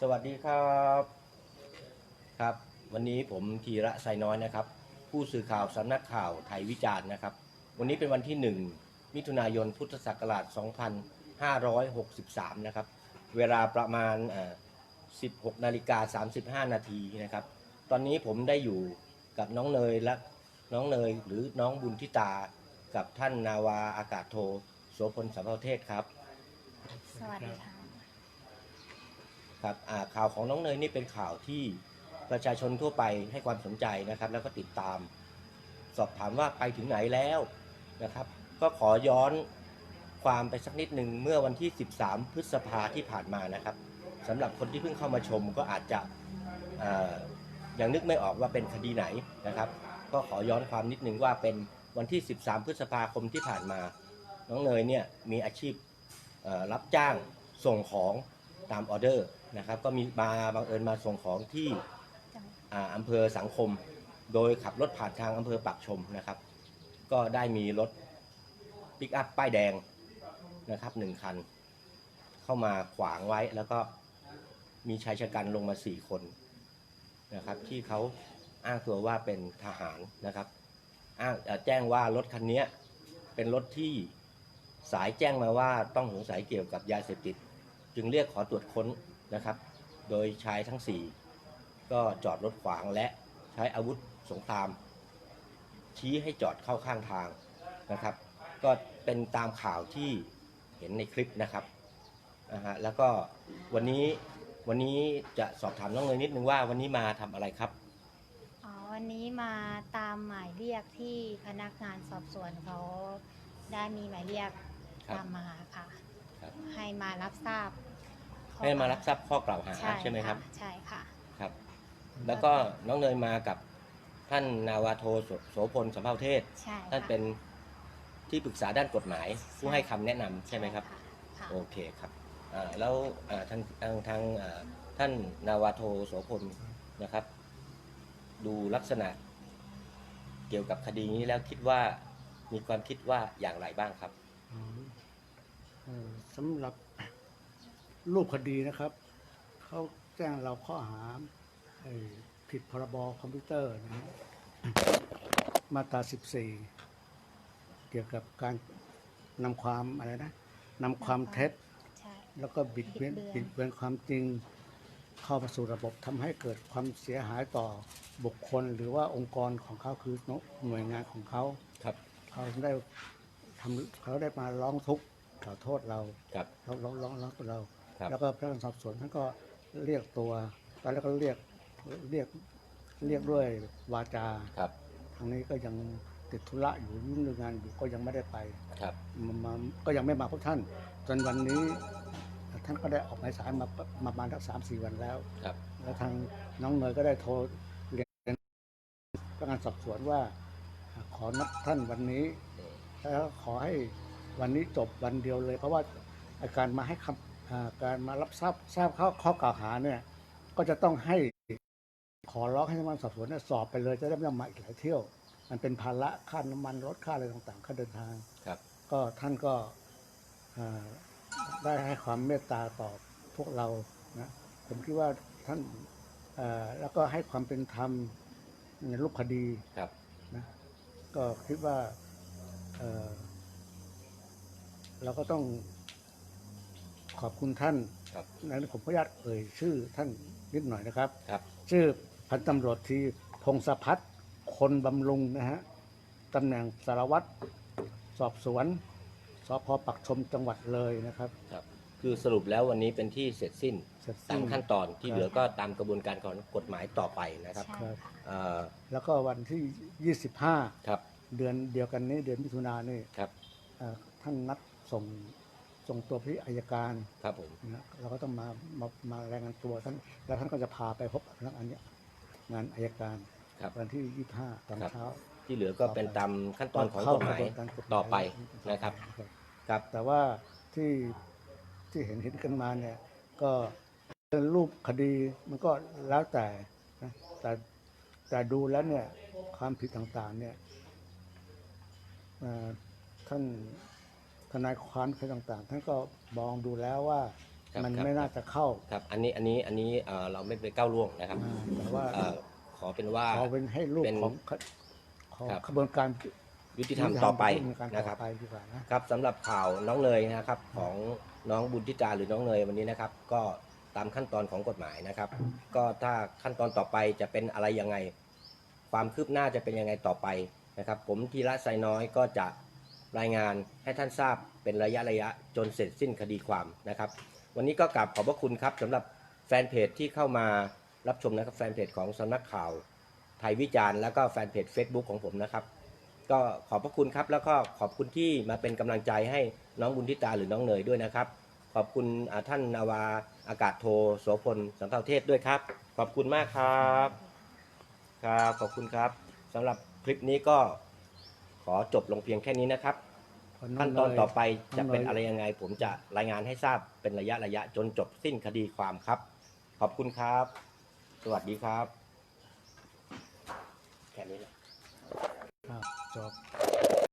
สวัสดีครับครับ วันนี้ผมธีระไซน้อยนะครับ ผู้สื่อข่าวสำนักข่าวไทยวิจารณ์นะครับ วันนี้เป็นวันที่ 1 มิถุนายนพุทธศักราช 2563 นะครับ เวลาประมาณ 16 นาฬิกา 35 นาทีนะครับ ตอนนี้ผมได้อยู่กับน้องเนยและน้องเนยหรือน้องบุญทิตากับท่านนาวาอากาศโทโสพลสัมภเทศครับ สวัสดีค่ะ ครับข่าวของน้องเนยนี่เป็นข่าวที่ประชาชนทั่วไปให้ความสนใจนะครับ แล้วก็ติดตาม สอบถามว่าไปถึงไหนแล้วนะครับ ก็ขอย้อนความไปสักนิดหนึ่งเมื่อวันที่ 13 พฤษภาที่ผ่านมานะครับสำหรับคนที่เพิ่งเข้ามาชมก็อาจจะยังนึกไม่ออกว่าเป็นคดีไหนนะครับ ก็ขอย้อนความนิดนึงว่าเป็นวันที่ 13 พฤษภาคมที่ผ่านมา น้องเนยเนี่ยมีอาชีพรับจ้างส่งของ ตามออเดอร์นะครับ ก็มีมาบังเอิญมาส่งของที่อ่าอำเภอสังคม โดยขับรถผ่านทางอำเภอปากชมนะครับ ก็ได้มีรถปิกอัพป้ายแดงนะครับหนึ่งคัน เข้ามาขวางไว้แล้วก็มีชายชะกันลงมาสี่คนนะครับ ที่เขาอ้างตัวว่าเป็นทหารนะครับ อ้างแจ้งว่ารถคันนี้เป็นรถที่สายแจ้งมาว่าต้องสงสัยเกี่ยวกับยาเสพติด จึงเรียกขอตรวจค้นนะครับ โดยชายทั้งสี่ก็จอดรถขวางและใช้อาวุธสงคราม ชี้ให้จอดเข้าข้างทางนะครับ ก็เป็นตามข่าวที่เห็นในคลิปนะครับนะฮะแล้วก็วันนี้วันนี้จะสอบถามน้องเนยนิดนึงว่าวันนี้มาทำอะไรครับ อ๋อวันนี้มาตามหมายเรียกที่พนักงานสอบสวนเขาได้มีหมายเรียกครับ ตามมาค่ะครับ ให้มารับทราบข้อให้มารับทราบข้อกล่าวหาใช่ใช่ไหมครับะใช่ค่ะ ครับ แล้วก็น้องเนยมากับท่านนาวาโทโสโสพลสัมภาวเทศ ใช่ท่านค่ะเป็นที่ปรึกษาด้านกฎหมาย ผู้ให้คำแนะนำใช่ไหมครับ ค่ะ โอเคครับอ่าแล้วอ่าทางทางทางอ่าท่านนาวาโทโสพลนะครับ ดูลักษณะเกี่ยวกับคดีนี้แล้วคิดว่ามีความคิดว่าอย่างไรบ้างครับ อืมเอ่อ สำหรับรูปคดีนะครับ เขาแจ้งเราข้อหาเอ่อผิดพรบคอมพิวเตอร์นะฮะมาตรา 14 เกี่ยวกับการนำความอะไรนะนำความเท็จใช่แล้วก็บิดเบือนบิดเบือนบิดเบือนความจริงเข้ามาสู่ระบบทำให้เกิดความเสียหายต่อบุคคล หรือว่าองค์กรของเขาคือหน่วยงานของเขาครับเขาได้ทำเขาได้มาร้องทุกข์ กล่าวโทษเราครับร้องร้องร้องร้องตัวเรา ครับ แล้วก็พนักงานสอบสวนท่านก็เรียกตัวตอนแรกก็เรียกเรียกเรียกด้วยวาจา ครับ ทางนี้ก็ยังติดธุระอยู่ยุ่งเรื่องงานอยู่ก็ยังไม่ได้ไปครับ มามาก็ยังไม่มาพบท่าน จนวันนี้ ท่านก็ได้ออกหมายสารมามาประมาณทั้งสามสี่วันแล้ว ครับ แล้วทางน้องเนยก็ได้โทรเรียนพนักงานสอบสวนว่า ขอนัดท่านวันนี้ แล้วขอให้ วันนี้จบวันเดียวเลย เพราะว่าการมาให้คำอ่าการมารับทราบทราบข้อข้อกล่าวหาเนี่ย ก็จะต้องให้ขอร้องให้พนักงานสอบสวนเนี่ยสอบไปเลยจะได้ไม่ต้องมาอีกหลายเที่ยว มันเป็นภาระค่าน้ำมันรถค่าอะไรต่างๆ ค่าเดินทางครับ ก็ท่านก็อ่าได้ให้ความเมตตาต่อพวกเรานะผมคิดว่าท่านเอ่อแล้วก็ให้ความเป็นธรรมในรูปคดีครับนะก็คิดว่า เอ่อเราก็ต้องขอบคุณท่านครับนั้นผมขออนุญาตเอ่ยชื่อท่านนิดหน่อยนะครับ ครับ ชื่อพันตำรวจตรีพงศพัฒน์คนบำรุงนะฮะตำแหน่งสารวัตรสอบสวนสพปักชมจังหวัดเลยนะครับ ครับ คือสรุปแล้ววันนี้เป็นที่เสร็จสิ้นเสร็จตาสิ้มนขั้นตอนที่เหลือก็ตามกระบวนการของกฎหมายต่อไปนะครับใช่ครับค่ะเอ่อแล้วก็วันที่ 25 ครับ เดือนเดียวกันนี้เดือนมิถุนายนนี่ครับ เอ่อท่านนัด ส่งส่งตัวพี่อายการครับผมนะเราก็ต้องมามามารายงานตัวท่านแล้วท่านก็จะพาไปพบพนักงานเนี้ยงานอายการครับ วันที่ 25 ตอนครับ เช้าที่เหลือก็เป็นตามขั้นตอนของกฎหมายเข้ระบวนรกฎหมายต่อไปนะครับ ครับ แต่ว่าที่ที่เห็นเห็นกันมาเนี่ย ก็เป็นรูปคดีมันก็แล้วแต่นะแต่แต่ดูแล้วเนี่ยความผิดต่างๆ เนี่ยเอ่อท่าน ทนายความใครต่างๆท่านก็มองดูแล้วว่าครับมันครับไม่น่าจะเข้าครับอันนี้อันนี้อันนี้เอ่อเราไม่ไปก้าวล่วงนะครับอ่าแต่ว่าเอ่อขอเป็นว่าขอเป็นให้ลูกเป็นของขของครับ ขบวนการยุติธรรมต่อไปยุติธรรมนะคต่รัอบไปดีกว่านะ ครับสำหรับข่าวน้องเนยนะครับของน้องบุญทิจาหรือน้องเนยวันนี้นะครับ ก็ตามขั้นตอนของกฎหมายนะครับ ก็ถ้าขั้นตอนต่อไปจะเป็นอะไรยังไง ความคืบหน้าจะเป็นยังไงต่อไปนะครับ ผมธีระไซน้อยก็จะ รายงานให้ท่านทราบเป็นระยะระยะจนเสร็จสิ้นคดีความนะครับ วันนี้ก็กราบขอบพระคุณครับสำหรับแฟนเพจที่เข้ามารับชมนะครับแฟนเพจของสำนักข่าวไทยวิจารณ์แล้วก็แฟนเพจ Facebook ของผมนะครับ ก็ขอบพระคุณครับแล้วก็ขอบคุณที่มาเป็นกำลังใจให้น้องบุญทิตาหรือน้องเนยด้วยนะครับ ขอบคุณท่านนาวาอากาศโทโสพลสังเทาเทศด้วยครับ ขอบคุณมากครับครับขอบคุณครับสำหรับคลิปนี้ก็ ขอจบลงเพียงแค่นี้นะครับขั้นตอนต่อไปจะเป็นอะไรยังไง ผมจะรายงานให้ทราบเป็นระยะระยะจนจบสิ้นคดีความครับ ขอบคุณครับ สวัสดีครับ แค่นี้แหละจบ